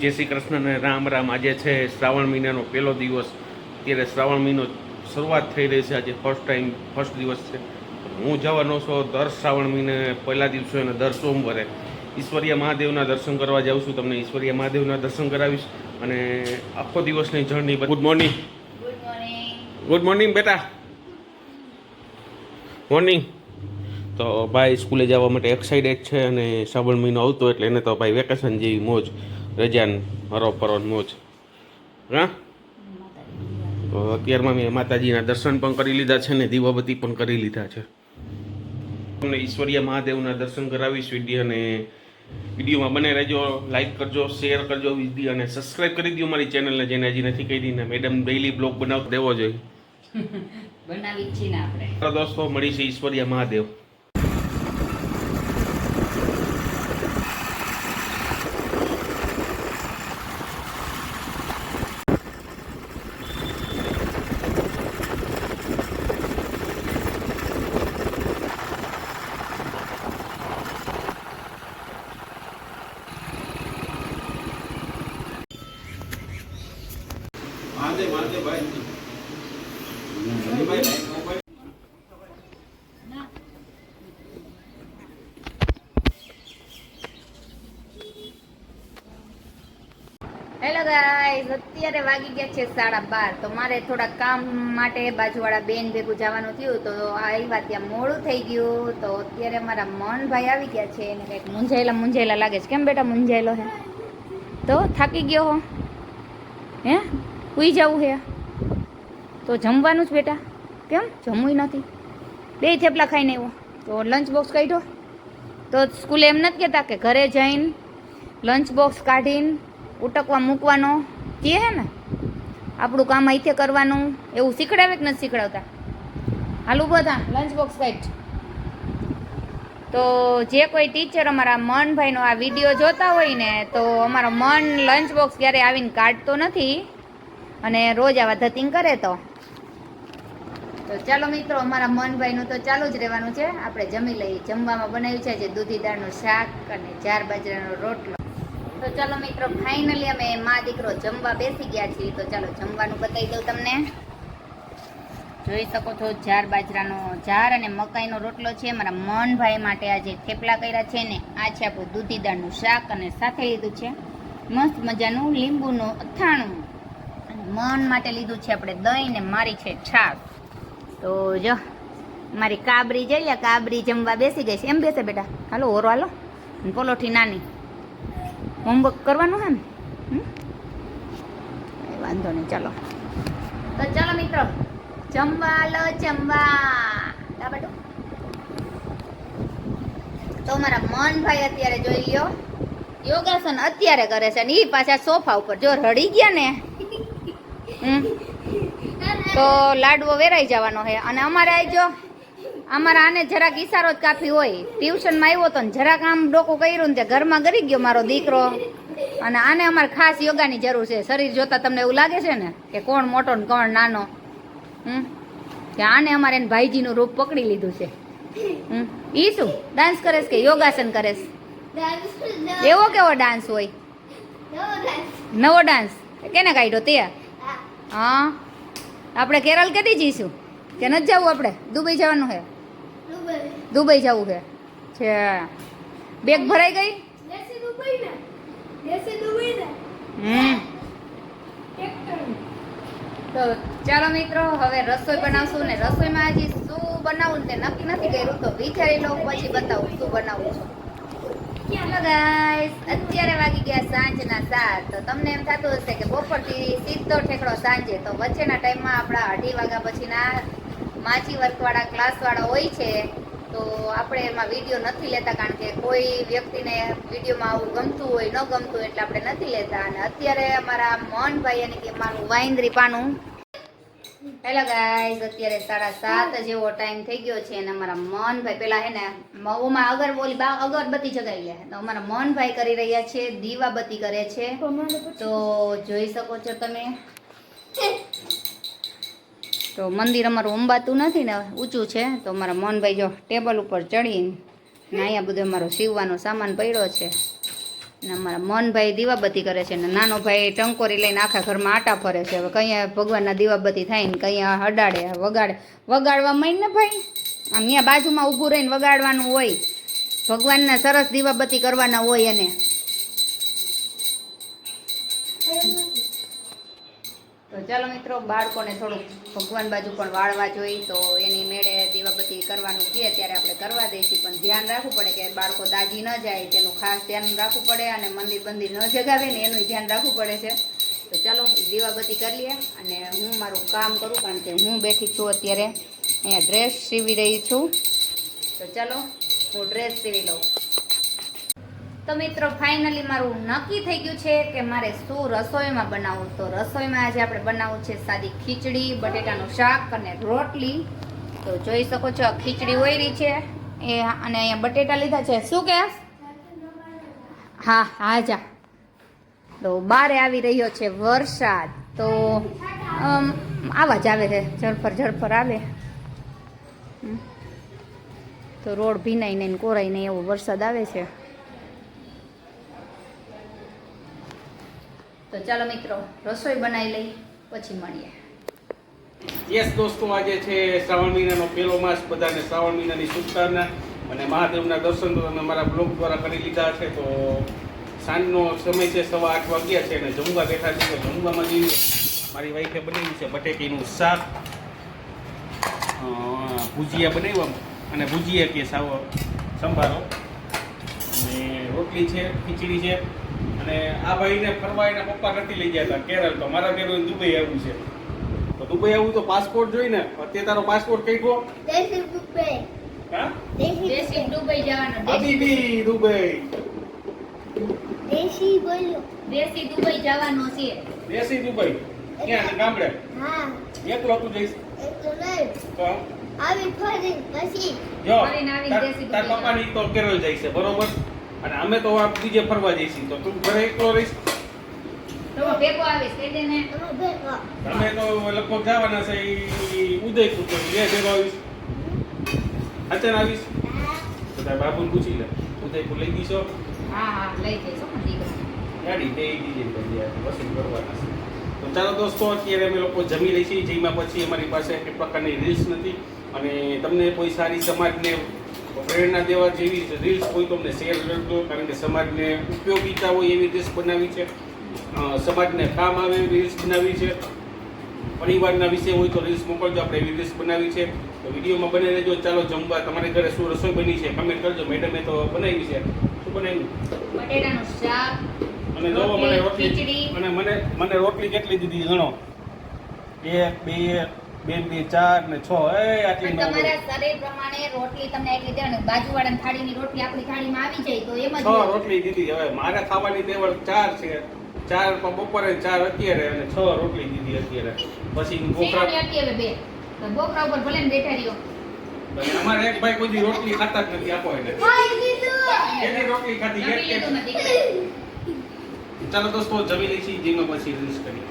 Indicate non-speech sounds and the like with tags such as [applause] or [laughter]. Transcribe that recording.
જય શ્રી કૃષ્ણ અને રામ રામ. આજે છે શ્રાવણ મહિનાનો પહેલો દિવસ. અત્યારે શ્રાવણ મહિનો શરૂઆત થઈ રહી છે. આજે ફર્સ્ટ ટાઈમ ફર્સ્ટ દિવસ છે. હું જવાનો છું. દર શ્રાવણ મહિને પહેલા દિવસે અને દર સોમવારે ઈશ્વરીય મહાદેવના દર્શન કરવા જાઉં છું. તમને ઈશ્વરીય મહાદેવના દર્શન કરાવીશ. અને આખો દિવસની journey good morning good morning good morning બેટા. મોર્નિંગ તો ભાઈ સ્કૂલે જવા માટે એક્સાઇટેડ છે અને શ્રાવણ મહિનો આવતો એટલે એને તો ભાઈ વેકેશન જેવી મોજ. રજાન હરો પરો મોજ. હા? તો અત્યારમાં મેં માતાજીના દર્શન પણ કરી લીધા છે ને દીવાબત્તી પણ કરી લીધા છે. તમને ઈશ્વરીય મહાદેવના દર્શન કરાવીશ વીડિયો અને વિડીયોમાં બને રહેજો લાઈક કરજો શેર કરજો વીડિયો અને સબસ્ક્રાઈબ કરી દો મારી ચેનલને જેને હજી નથી કહી ને મેડમ ડેઈલી બ્લોગ બનાવ દેવો જોઈએ. [laughs] બનાવી છીએ આપણે. દોસ્તો મળી છે ઈશ્વરીય મહાદેવ. હેલો ગાઈઝ અત્યારે વાગી ગયા છે સાડા બાર. તો મારે થોડા કામ માટે બાજુવાળા બેન ભેગું જવાનું થયું. તો આવ્યા ત્યાં મોડું થઈ ગયું. તો અત્યારે મારા મનભાઈ આવી ગયા છે. એને કંઈક મૂંઝાયેલા મૂંઝાયેલા લાગે છે. કેમ બેટા મૂંઝાયેલો હે? તો થાકી ગયો હો? હે? સુઈ જવું હે. તો જમવાનું જ બેટા. કેમ? જમવું નથી. બે થેપલા ખાઈને આવ્યો. તો લંચ બોક્સ કાઢ્યો. તો સ્કૂલે એમ નથી કહેતા કે ઘરે જઈને લંચ બોક્સ કાઢીને ઉટકવા મૂકવાનો. કહે હે ને? આપણું કામ અહીંથી કરવાનું. એવું શીખડાવે કે નથી શીખડાવતા? હાલું બધા લંચ બોક્સ કાઢ. તો જે કોઈ ટીચર અમારા મનભાઈનો આ વીડિયો જોતા હોય ને, તો અમારો મન લંચ બોક્સ ક્યારે આવીને કાઢતો નથી. અને રોજ આવા ધતિંગ કરે તો. તો ચાલો મિત્રો, અમારા મનભાઈનું તો ચાલુ જ રહેવાનું છે. આપણે જમી લઈએ. જમવામાં બનાવ્યું છે જે દૂધી દાળનું શાક અને ચાર બાજરાનો રોટલો. તો ચાલો મિત્રો ફાઇનલી અમે મા દીકરો જમવા બેસી ગયા છીએ. તો ચાલો જમવાનું બતાવી દઉં તમને. જોઈ શકો છો જાર બાજરાનો જાર અને મકાઈનો રોટલો છે. મારા મનભાઈ માટે આજે થેપલા કર્યા છે ને, આ છે આપણું દૂધી દાળનું શાક અને સાથે લીધું છે. મસ્ત મજાનું લીંબુનું અથાણું. મન માટે લીધું છે આપણે દહીં ને મારી છે છાશ. તો જો, મારી કાબરી જઈ લે કાબરી જમવા બેસી ગઈ છે. એમ બેસે બેટા. હાલો ઓરો હાલો પોલોઠી નાની. હોમવર્ક કરવાનું હે ને? વાંધો નહીં, ચાલો. તો ચાલો મિત્રો, જમવા લો, જમવા. બેટો. તો મારા મનભાઈ અત્યારે જોઈ લ્યો. યોગાસન અત્યારે કરે છે ને એ પાછા સોફા ઉપર. જો રડી ગયા ને તો લાડવો વેરાઈ જવાનો છે અને અમારે આ જો અમારા આને જરાક ઈશારો જ કાફી હોય. ટ્યુશનમાં આવ્યો તો ને જરાક આમ ડોકું કર્યું ને તે ઘરમાં ગરી ગયો મારો દીકરો. અને આને અમારે ખાસ યોગાની જરૂર છે. શરીર જોતા તમને એવું લાગે છે ને કે કોણ મોટો ને કોણ નાનો? હમ. કે આને અમારે એને ભાઈજીનું રૂપ પકડી લીધું છે. હમ. ઈ શું? ડાન્સ કરેશ કે યોગાસન કરેશ એવો કેવો ડાન્સ હોય? નવો ડાન્સ. કેને કાઢ્યો તે? હા. આપણે કેરળ કેદી જઈશું? કે નથી જવું આપણે? દુબઈ જવાનું છે દુબઈ જવું છે છે. બેગ ભરાઈ ગઈ? હમ. તો ચાલો મિત્રો હવે રસોઈ બનાવશું ને રસોઈમાં હજી શું બનાવવું તે નક્કી નથી કર્યું. તો વિચારી લઉં પછી બતાવું શું બનાવું છું. ચાલો ગાઈસ અત્યારે વાગી ગયા સાંજના સાત. તો તમને એમ થતું હશે કે બપોરથી સીધો ઠેકડો સાંજે. તો વચ્ચેના ટાઈમમાં આપણા અઢી વાગ્યા પછીના માછી વર્કવાળા ક્લાસવાળા હોય છે. તો આપણે એમાં વીડિયો નથી લેતા કારણ કે કોઈ વ્યક્તિને વિડીયોમાં આવું ગમતું હોય, ન ગમતું એટલે આપણે નથી લેતા. અને અત્યારે અમારા મોહનભાઈ અને કે મારું વાઇન્દ્રી પાનું હેલો ગાઈઝ અત્યારે સાડા સાત જેવો ટાઈમ થઈ ગયો છે અને અમારા મોહનભાઈ પેલા હે ને મઉમાં અગર બોલી બા અગરબત્તી જગાવી લે તો અમારા મોહનભાઈ કરી રહ્યા છે, દીવાબત્તી કરે છે. તો જોઈ શકો છો તમે. તો મંદિર અમારું ઉંબાતું નથી ને, ઊંચું છે. તો અમારા મોહનભાઈ જો ટેબલ ઉપર ચડીને અહીંયા બધો અમારો સીવવાનો સામાન પડ્યો છે. અને અમારા મનભાઈ દીવાબત્તી કરે છે ને નાનો ભાઈ ટંકોરી લઈને આખા ઘરમાં આટા ફરે છે. હવે કંઈ ભગવાનના દીવાબત્તી થાય ને કંઈ હડાડે વગાડે. વગાડવા માંડ ને ભાઈ? આમ અહીંયા બાજુમાં ઊભું રહીને વગાડવાનું હોય. ભગવાનના સરસ દીવાબત્તી કરવાના હોય એને. ચાલો મિત્રો, બાળકોને થોડુંક ભગવાન બાજુ પણ વાળવા જોઈએ તો એની મેળે દીવાબત્તી કરવાનું કહે ત્યારે આપણે કરવા દઈશું. પણ ધ્યાન રાખવું પડે કે બાળકો દાજી ન જાય, તેનું ખાસ ધ્યાન રાખવું પડે અને મંદિર બંદિર ન જગાવે ને એનું ધ્યાન રાખવું પડે છે. તો ચાલો, દીવાબત્તી કરી લઈએ અને હું મારું કામ કરું કારણ કે હું બેઠી છું અત્યારે. અહીંયા ડ્રેસ સીવી રહી છું. તો ચાલો, હું ડ્રેસ સીવી લઉં. તો મિત્રો ફાઇનલી મારું નક્કી થઈ ગયું છે કે મારે શું રસોઈમાં બનાવવું. તો રસોઈમાં આજે આપણે બનાવવું છે સાદી ખીચડી, બટેટાનું શાક અને રોટલી. તો જોઈ શકો છો, ખીચડી ઓયરી છે. એ અને અહીંયા બટેટા લીધા છે. શું કે? હા હા, જા. તો બારે આવી રહ્યો છે વરસાદ. તો આવા જ આવે છે. ઝડફર ઝડફર આવે. તો રોડ ભીનાઈ કોરાઈને એવો વરસાદ આવે છે. તો ચાલો મિત્રો, રસોઈ બનાવી લઈ, પછી મળીએ. યસ દોસ્તો, આજે છે શ્રાવણ મહિનાનો પહેલો માસ. બધાને શ્રાવણ મહિનાની શુભકામના અને મહાદેવના દર્શન તો તમે મારા બ્લોગ દ્વારા કરી લીધા છે. તો સાંજનો સમય છે સવા આઠ વાગ્યા છે અને જમવા બેઠા છે. તો જમવામાં જઈએ. મારી વાઈફે બનાવ્યું છે બટેટીનું શાક. ભુજિયા બનાવ્યા અને ભુજીયા કે સાવ સંભારો. અને રોટલી છે, ખીચડી છે. અને આ ભાઈને ફરવા એના પપ્પા નથી લઈ ગયા હતા કેરળ. તો મારા ઘેર દુબઈ આવ્યું છે. તો દુબઈ આવું તો પાસપોર્ટ જોઈને અત્યારે તારો પાસપોર્ટ કઈ ગયો? દુબઈ. જવાનો હબીબી દુબઈ. દેશી દુબઈ જવાનો છે. દેશી દુબઈ. ક્યાં ગામડે? હા. એકલો તું જઈશ? એકલો leve. તો? Abre podem, assim. જો તાર પપ્પાની તો કેરળ જાય છે બરોબર? અને અમે તો આ બીજે ફરવા જઈશું. તો તું ઘરે એકલો રહીશ? તમે તો લગભગ જવાના છે ઈ ઉદયપુર તો બે ભેગો આવીશ. અચાન આવીશ? તો તાર બાપુને પૂછી લે. ઉદયપુર લઈ ગઈશો હા હા લઈ જઈશો હો ગાડી બે આ વસૂલ કરવાના છે. તો ચાલો દોસ્તો અત્યારે અમે લોકો જમી લઈશું. છીએ જેમાં પછી અમારી પાસે એક પ્રકારની રીલ્સ નથી. અને તમને કોઈ સારી સમાજને પ્રેરણા દેવા જેવી રીલ્સ હોય તો અમને શેર કરજો કારણ કે સમાજને ઉપયોગીતા હોય એવી રીલ્સ બનાવી છે. સમાજને કામ આવે એવી રીલ્સ બનાવી છે. પરિવારના વિશે હોય તો રીલ્સ મોકલજો આપણે એવી રીલ્સ બનાવી છે. તો વિડીયોમાં બને રહેજો. ચાલો જમવા તમારે ઘરે શું રસોઈ બની છે? કમેન્ટ કરજો. મેડમે તો બનાવી છે. શું બનાવ્યું? બટેટાનું શાક અને જોવો મને રોટલી, અને મને મને રોટલી કેટલી દીધી ગણો એક બે બે બે ચાર ને છ. એ આટલી ન તમારા શરીર પ્રમાણે રોટલી તમને એટલી દેવાની બાજુવાળાની થાળીની રોટલી આપણી થાળીમાં આવી જાય તો એમ જ છ રોટલી દીધી. હવે મારે ખાવાની તેવડ ચાર છે. ચાર બપોરે ચાર અત્યારે અને છ રોટલી દીધી અત્યારે. પછી બોકરા અત્યારે બે? બોકરા ઉપર ભલે ને બેઠા રહ્યો. અમારે એક ભાઈ કોઈ રોટલી ખાતા જ નથી આપો એને. કેટલી રોટલી ખાધી ને ચાલો દોસ્તો જમી લઈશી જેમાં પછી રિલીઝ કરી